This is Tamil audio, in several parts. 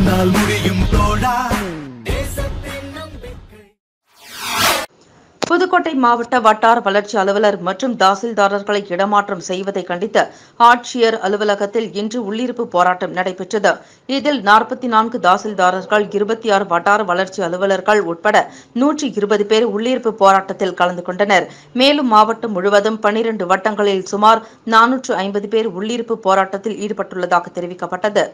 உன்னால் முடியும் தோழா. புதுக்கோட்டை மாவட்ட வட்டார வளர்ச்சி அலுவலர் மற்றும் தாசில்தாரர்களை இடமாற்றம் செய்வதை கண்டித்து ஆட்சியர் அலுவலகத்தில் இன்று உள்ளிருப்பு போராட்டம் நடைபெற்றது. இதில் நாற்பத்தி நான்கு தாசில்தாரர்கள் இருபத்தி ஆறு வட்டார வளர்ச்சி அலுவலர்கள் உட்பட நூற்றி இருபது பேர் உள்ளிருப்பு போராட்டத்தில் கலந்து கொண்டனர். மேலும் மாவட்டம் முழுவதும் பனிரண்டு வட்டங்களில் சுமார் நானூற்று ஐம்பது பேர் உள்ளிருப்பு போராட்டத்தில் ஈடுபட்டுள்ளதாக தெரிவிக்கப்பட்டது.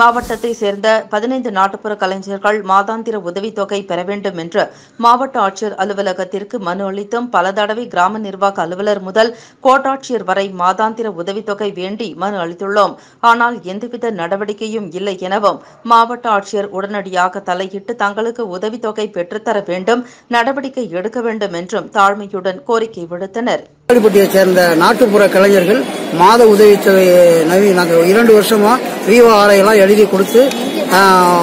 மாவட்டத்தை சேர்ந்த பதினைந்து நாட்டுப்புற கலைஞர்கள் மாதாந்திர உதவித்தொகை பெற வேண்டும் என்று மாவட்ட ஆட்சியர் அலுவலகத்திற்கு மனு அளித்தும் பல தடவை கிராம நிர்வாக அலுவலர் முதல் கோட்டாட்சியர் வரை மாதாந்திர உதவித்தொகை வேண்டி மனு அளித்துள்ளோம். ஆனால் எந்தவித நடவடிக்கையும் இல்லை எனவும் மாவட்ட ஆட்சியர் உடனடியாக தலையிட்டு தங்களுக்கு உதவித்தொகை பெற்றுத்தர வேண்டும் நடவடிக்கை எடுக்க வேண்டும் என்றும் தாழ்மையுடன் கோரிக்கை விடுத்தனர். காளிப்பட்டியை சேர்ந்த நாட்டுப்புற கலைஞர்கள் மாத உதவித்தொகை நவி நாங்கள் இரண்டு வருஷமா விவோ ஆரையெல்லாம் எழுதி கொடுத்து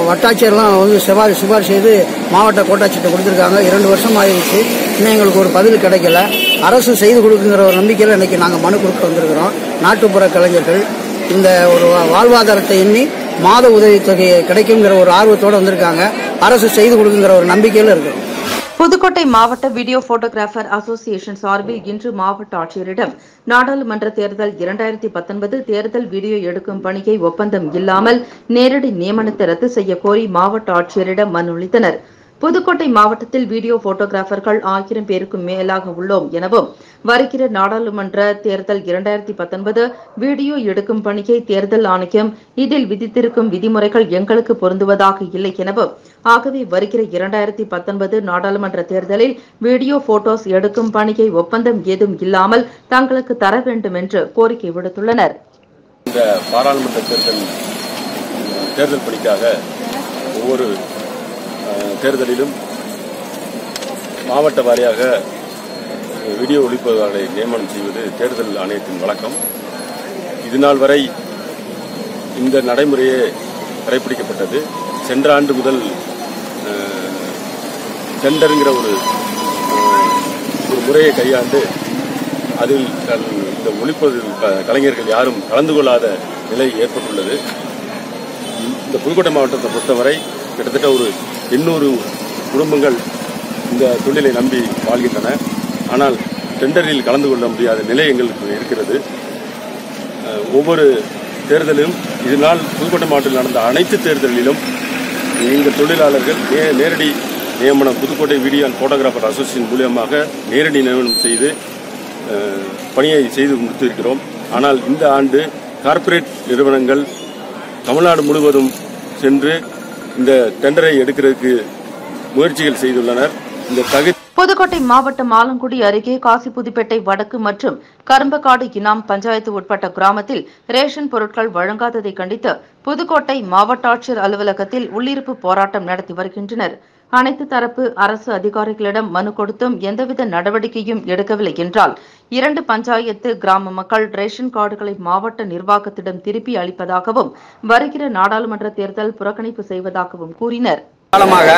வட்டாட்சியர்லாம் வந்து சிபாரிசு சிபாரிசு செய்து மாவட்ட கோட்டாட்சியர்கிட்ட கொடுத்துருக்காங்க. இரண்டு வருஷம் ஆயிடுச்சு. இன்னும் எங்களுக்கு ஒரு பதில் கிடைக்கல. அரசு செய்து கொடுக்குங்கிற ஒரு நம்பிக்கையில் இன்னைக்கு நாங்கள் மனு கொடுக்க வந்திருக்கிறோம். நாட்டுப்புற கலைஞர்கள் இந்த ஒரு வா- வாழ்வாதாரத்தை எண்ணி மாத உதவித்தொகை கிடைக்குங்கிற ஒரு ஆர்வத்தோடு வந்திருக்காங்க. அரசு செய்து கொடுக்குங்கிற ஒரு நம்பிக்கையில் இருக்கிறோம் புதுக்கோட்டை மாவட்ட வீடியோ போட்டோகிராபர் அசோசியேஷன் சார்பில் இன்று மாவட்ட ஆட்சியரிடம் நாடாளுமன்ற தேர்தல் இரண்டாயிரத்தி பத்தொன்பது தேர்தல் வீடியோ எடுக்கும் பணியை ஒப்பந்தம் இல்லாமல் நேரடி நியமனத்தை ரத்து செய்ய கோரி மாவட்ட ஆட்சியரிடம் மனு அளித்தனர். புதுக்கோட்டை மாவட்டத்தில் வீடியோ போட்டோகிராஃபர்கள் ஆயிரம் பேருக்கும் மேலாக உள்ளோம் எனவும் வருகிற நாடாளுமன்ற தேர்தல் இரண்டாயிரத்தி பத்தொன்பது வீடியோ எடுக்கும் பணியை தேர்தல் ஆணையம் இதில் விதித்திருக்கும் விதிமுறைகள் எங்களுக்கு பொருந்துவதாக இல்லை எனவும் ஆகவே வருகிற இரண்டாயிரத்தி பத்தொன்பது நாடாளுமன்ற தேர்தலில் வீடியோ போட்டோஸ் எடுக்கும் பணியை ஒப்பந்தம் ஏதும் இல்லாமல் தங்களுக்கு தர வேண்டும் என்று கோரிக்கை விடுத்துள்ளனர். இந்த பாராளுமன்ற தேர்தல் தேர்தல் பணிக்காக ஒவ்வொரு தேர்தலிலும் மாவட்ட வாரியாக வீடியோ ஒளிப்பதிவாளரை நியமனம் செய்வது தேர்தல் ஆணையத்தின் வழக்கம். இதுநாள் வரை இந்த நடைமுறையே கடைபிடிக்கப்பட்டது சென்ற ஆண்டு முதல் அஹ், டெண்டருங்கிற ஒரு ஒரு முறையை கையாண்டு அதில் இந்த ஒழிப்பதில் க- கலைஞர்கள் யாரும் கலந்து கொள்ளாத நிலை ஏற்பட்டுள்ளது. இந்த புதுக்கோட்டை மாவட்டத்தை பொறுத்தவரை கிட்டத்தட்ட ஒரு எண்ணூறு குடும்பங்கள் இந்த தொழிலை நம்பி வாழ்கின்றன. ஆனால் டெண்டரில் கலந்து கொள்ள முடியாத நிலை எங்களுக்கு இருக்கிறது. ஒவ்வொரு தேர்தலிலும் இதனால் புதுக்கோட்டை மாவட்டத்தில் நடந்த அனைத்து தேர்தலிலும் எங்கள் தொழிலாளர்கள் நே- நேரடி நியமனம் Pudukkottai video and photographer association மூலியமாக நேரடி நியமனம் செய்து பணியை செய்து முடித்திருக்கிறோம் ஆனால் இந்த ஆண்டு கார்ப்பரேட் நிறுவனங்கள் தமிழ்நாடு முழுவதும் சென்று இந்த டெண்டரை எடுக்கிறதுக்கு முயற்சிகள் செய்துள்ளனர். இந்த தகுதி புதுக்கோட்டை மாவட்டம் ஆலங்குடி அருகே காசிபுதுப்பேட்டை வடக்கு மற்றும் கரும்பக்காடு இனாம் பஞ்சாயத்து உட்பட்ட கிராமத்தில் ரேஷன் பொருட்கள் வழங்காததை கண்டித்து புதுக்கோட்டை மாவட்ட ஆட்சியர் அலுவலகத்தில் உள்ளிருப்பு போராட்டம் நடத்தி வருகின்றனர். அனைத்து தரப்பு அரசு அதிகாரிகளிடம் மனு கொடுத்தும் எந்தவித நடவடிக்கையும் எடுக்கவில்லை என்றால் இரண்டு பஞ்சாயத்து கிராம மக்கள் ரேஷன் கார்டுகளை மாவட்ட நிர்வாகத்திடம் திருப்பி அளிப்பதாகவும் வருகிற நாடாளுமன்ற தேர்தல் புறக்கணிப்பு செய்வதாகவும் கூறினர். காலமாக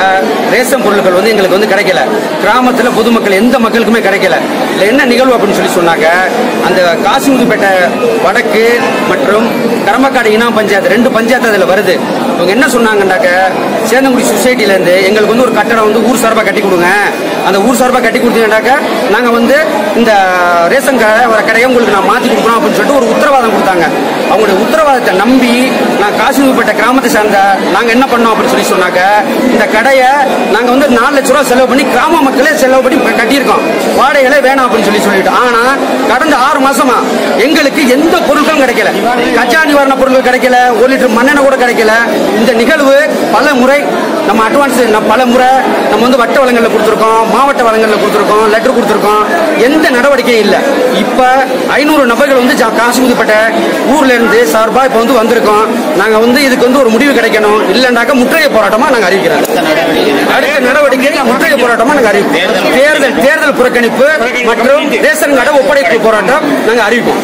ரேஷன் பொருட்கள் வந்து எங்களுக்கு வந்து கிடைக்கல. கிராமத்தில் பொதுமக்கள் எந்த மக்களுக்குமே கிடைக்கல. இல்லை என்ன நிகழ்வு அப்படின்னு சொல்லி சொன்னாங்க அந்த காசிமுதுப்பேட்டை வடக்கு மற்றும் கரம்பக்காடு இனாம் பஞ்சாயத்து ரெண்டு பஞ்சாயத்து அதில் வருது. இவங்க என்ன சொன்னாங்கன்னாக்க சேந்தங்குடி சொசைட்டிலேருந்து எங்களுக்கு வந்து ஒரு கட்டடம் வந்து ஊர் சார்பாக கட்டி கொடுங்க. அந்த ஊர் சார்பாக கட்டி கொடுத்தீங்கன்னாக்கா நாங்கள் வந்து இந்த ரேஷன் கடை வர கடையை உங்களுக்கு நான் மாற்றி கொடுக்குறோம் அப்படின்னு சொல்லிட்டு ஒரு உத்தரவாதம் கொடுத்தாங்க. அவங்களுடைய உத்தரவாதத்தை நம்பி நான் காசிமுதுப்பேட்டை கிராமத்தை சேர்ந்த நாங்கள் என்ன பண்ணோம் அப்படின்னு சொல்லி சொன்னாக்க இந்த கடையை நாங்கள் வந்து நாலு லட்ச ரூபா செலவு பண்ணி கிராம மக்களே செலவு பண்ணி கட்டியிருக்கோம். வாடகைகளே வேணாம் அப்படின்னு சொல்லி சொல்லிட்டு. ஆனால் கடந்த ஆறு மாசமா எங்களுக்கு எந்த பொருட்களும் கிடைக்கல. கச்சா நிவாரண பொருட்கள் கிடைக்கல ஒரு லிட்டர் மண்ணெண்ணெய் கூட கிடைக்கல. இந்த நிகழ்வு பல முறை நம்ம அட்வான்ஸ் நம்ம பல முறை நம்ம வந்து வட்ட வளங்களில் கொடுத்துருக்கோம் மாவட்ட வளங்களில் கொடுத்துருக்கோம் லெட்டர் கொடுத்துருக்கோம். எந்த நடவடிக்கையும் இல்லை. இப்போ ஐநூறு நபர்கள் வந்து ஜா- காசிமுத்துப்பட்ட ஊர்ல இருந்து சார்பா இப்போ வந்து வந்திருக்கோம். நாங்க வந்து இதுக்கு வந்து ஒரு முடிவு கிடைக்கணும். இல்லைன்னாக்கா முற்றுகை போராட்டமா நாங்க அறிவிக்கிறோம். அடுத்த நடவடிக்கை முற்றுகை போராட்டமா நாங்க அறிவிப்போம். தேர்தல் தேர்தல் புறக்கணிப்பு மற்றும் ரேஷன் கடை ஒப்படைப்பு போராட்டம் நாங்க அறிவிப்போம்.